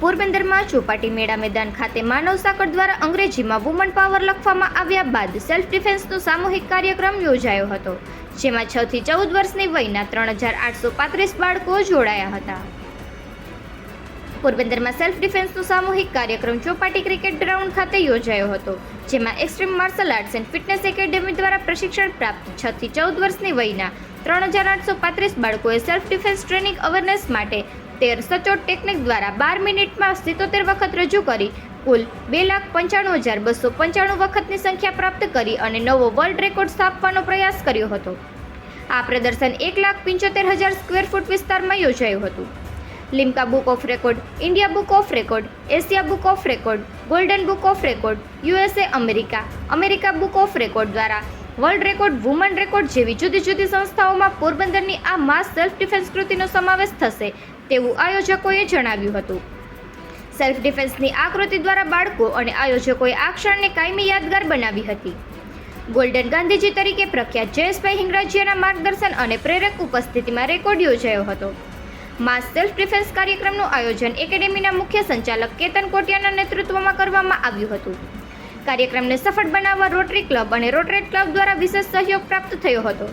પોરબંદરમાં ચોપાટી મેળા મેદાન ખાતે માનવ સાંકળ દ્વારા અંગ્રેજીમાં વુમન પાવર લખવામાં આવ્યા બાદ સેલ્ફ ડિફેન્સનો સામૂહિક કાર્યક્રમ યોજાયો હતો, જેમાં છ થી ચૌદ વર્ષની વયના ત્રણ હજાર આઠસો પાંત્રીસ બાળકો જોડાયા હતા. પોરબંદરમાં સેલ્ફ ડિફેન્સનો સામૂહિક કાર્યક્રમ ચોપાટી ક્રિકેટ ગ્રાઉન્ડ ખાતે યોજાયો હતો, જેમાં extreme martial arts and fitness academy દ્વારા પ્રશિક્ષણ પ્રાપ્ત છ થી ચૌદ વર્ષની વયના ત્રણ હજાર આઠસો પાંત્રીસ બાળકોએ સેલ્ફ ડિફેન્સ ટ્રેનિંગ અવેરનેસ માટે તેર સચોટ ટેકનિક દ્વારા બાર મિનિટમાં સિત્તોતેર વખત રજૂ કરી, કુલ બે લાખ પંચાણું હજાર બસો પંચાણું વખતની સંખ્યા પ્રાપ્ત કરી અને નવો વર્લ્ડ રેકોર્ડ સ્થાપવાનો પ્રયાસ કર્યો હતો. આ પ્રદર્શન એક લાખ પંચોતેર હજાર સ્ક્વેર ફૂટ વિસ્તારમાં યોજાયું હતું. Limca book of record India book of record Asia book of record golden book of record USA America America book of record દ્વારા વર્લ્ડ રેકોર્ડ વુમન રેકોર્ડ જેવી જુદી જુદી સંસ્થાઓમાં પોરબંદરની આ માસ સેલ્ફ ડિફેન્સ કૃતિનો સમાવેશ થશે. તેવું આયોજકોએ જણાવ્યું હતું. સેલ્ફ ડિફેન્સની આ કૃતિ દ્વારા બાળકો અને આયોજકોએ આ ક્ષણને કાયમી યાદગાર બનાવી હતી. ગોલ્ડન ગાંધીજી તરીકે પ્રખ્યાત જયેશભાઈ હિંગરાજીયાના માર્ગદર્શન અને પ્રેરક ઉપસ્થિતિમાં રેકોર્ડ યોજાયો હતો. માસ સેલ્ફ ડિફેન્સ કાર્યક્રમનું આયોજન એકેડેમીના મુખ્ય સંચાલક કેતન કોટિયાના નેતૃત્વમાં કરવામાં આવ્યું હતું. કાર્યક્રમને સફળ બનાવવા રોટરી ક્લબ અને રોટરેટ ક્લબ દ્વારા વિશેષ સહયોગ પ્રાપ્ત થયો હતો.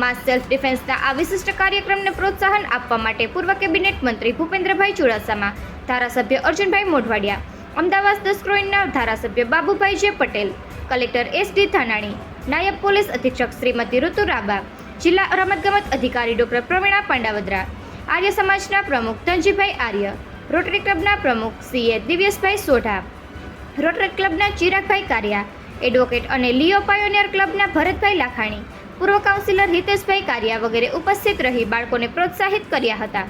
માસ સેલ્ફ ડિફેન્સના આ વિશિષ્ટ કાર્યક્રમને પ્રોત્સાહન આપવા માટે પૂર્વ કેબિનેટ મંત્રી ભૂપેન્દ્રભાઈ ચુડાસામા, ધારાસભ્ય અર્જુનભાઈ મોઢવાડિયા, અમદાવાદ દસક્રોઈના ધારાસભ્ય Babubhai J Patel, collector S D Thanani, નાયબ પોલીસ અધિક્ષક શ્રીમતી ઋતુ રાબા, જિલ્લા રમતગમત અધિકારી ડોક્ટર પ્રવીણા પાંડાવદરા, આર્ય સમાજના પ્રમુખ ધનજીભાઈ આર્ય રોટરી ક્લબના પ્રમુખ સીએ દિવ્યેશભાઈ સોઢા રોટરી ક્લબના ચિરાગભાઈ કારિયા એડવોકેટ અને લિયો પાયોનિયર ક્લબના ભરતભાઈ લાખાણી પૂર્વ કાઉન્સિલર હિતેશભાઈ કારિયા વગેરે ઉપસ્થિત રહી બાળકોને પ્રોત્સાહિત કર્યા હતા.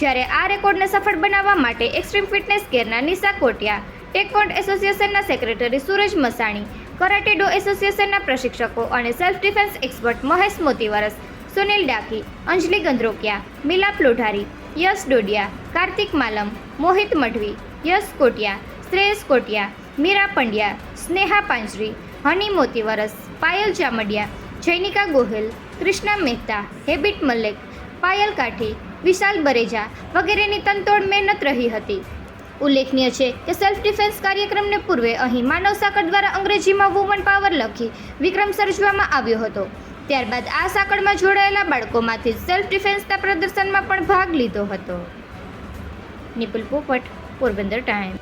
જ્યારે આ રેકોર્ડને સફળ બનાવવા માટે એક્સ્ટ્રીમ ફિટનેસ કેરના નિશા કોટિયા ટેકવોન્ડ એસોસિએશનના secretary Suraj Masani karate do એસોસિએશનના પ્રશિક્ષકો અને self defence expert Mahesh Motivaras, Sunil Daki, Anjali Gandrokiya, Milap Lodhari, Yash Dodiya, Kartik Malam, Mohit Madhvi, Yash Kotiya, Shreyas Kotiya, Meera Pandya, Sneha Panjari, Hani Motivaras, Payal Jamdiya Jainika Gohil, Krishna Mehta, Habib Malek, Payal Kathi, Vishal Bareja વગેરેની તનતોડ મહેનત રહી હતી. ઉલ્લેખનીય છે કે self defence કાર્યક્રમને પૂર્વે અહીં માનવ સાંકળ દ્વારા અંગ્રેજીમાં વુમન પાવર લખી વિક્રમ સર્જવામાં આવ્યો હતો. ત્યારબાદ આ સાંકળમાં જોડાયેલા બાળકોમાંથી સેલ્ફ ડિફેન્સના પ્રદર્શનમાં પણ ભાગ લીધો હતો. નિપુલ પોપટ, પોરબંદર ટાઈમ